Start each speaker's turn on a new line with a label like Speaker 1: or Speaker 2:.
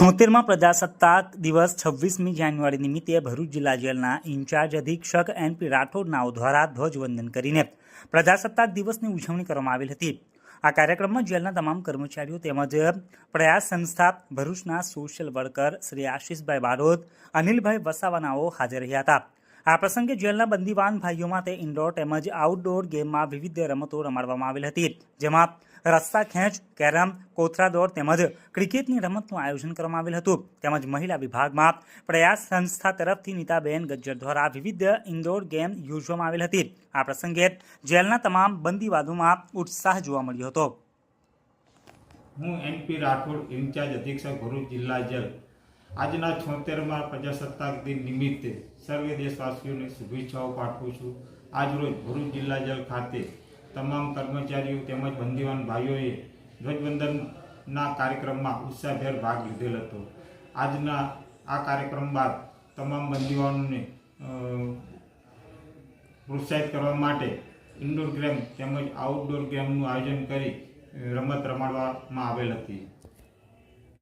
Speaker 1: છોતેરમાં પ્રજાસત્તાક દિવસ છવ્વીસમી જાન્યુઆરી નિમિત્તે ભરૂચ જિલ્લા જેલના ઇન્ચાર્જ અધિક્ષક એનપી રાઠોડના દ્વારા ધ્વજવંદન કરીને પ્રજાસત્તાક દિવસની ઉજવણી કરવામાં આવેલ હતી. આ કાર્યક્રમમાં જેલના તમામ કર્મચારીઓ તેમજ પ્રયાસ સંસ્થા ભરૂચના સોશિયલ વર્કર શ્રી આશીષભાઈ બારોદ અનિલભાઈ વસાવાનાઓ હાજર રહ્યા હતા. આ પ્રસંગે જેલના બંદીવાન ભાઈઓ માટે ઇન્ડોર તેમજ આઉટડોર ગેમમાં વિવિધ રમતો રમાડવામાં આવેલ હતી. જેમાં રસ્તા ખેંચ, કેરમ, કોથરા દોડ તેમજ ક્રિકેટની રમતનું આયોજન કરવામાં આવેલ હતું. તેમજ મહિલા વિભાગમાં પ્રયાસ સંસ્થા તરફથી નીતાબેન ગજ્જર દ્વારા વિવિધ ઇન્ડોર ગેમ યોજવામાં આવેલ હતી. આ પ્રસંગે જેલના તમામ બંદીવાદોમાં ઉત્સાહ જોવા મળ્યો હતો.
Speaker 2: હું એનપી રાઠોડ, ઇન્ચાર્જ અધિક્ષક ભરૂચ જિલ્લા જેલ. આજના છોતેરમાં પ્રજાસત્તાક દિન નિમિત્તે સર્વે દેશવાસીઓને શુભેચ્છાઓ પાઠવું છું. આજરોજ ભરૂચ જિલ્લા જળ ખાતે તમામ કર્મચારીઓ તેમજ બંદીવાન ભાઈઓએ ધ્વજવંદનના કાર્યક્રમમાં ઉત્સાહભેર ભાગ લીધેલ હતો. આજના આ કાર્યક્રમ બાદ તમામ બંદીવાનોને પ્રોત્સાહિત કરવા માટે ઇન્ડોર ગેમ તેમજ આઉટડોર ગેમનું આયોજન કરી રમત રમાડવામાં આવેલ હતી.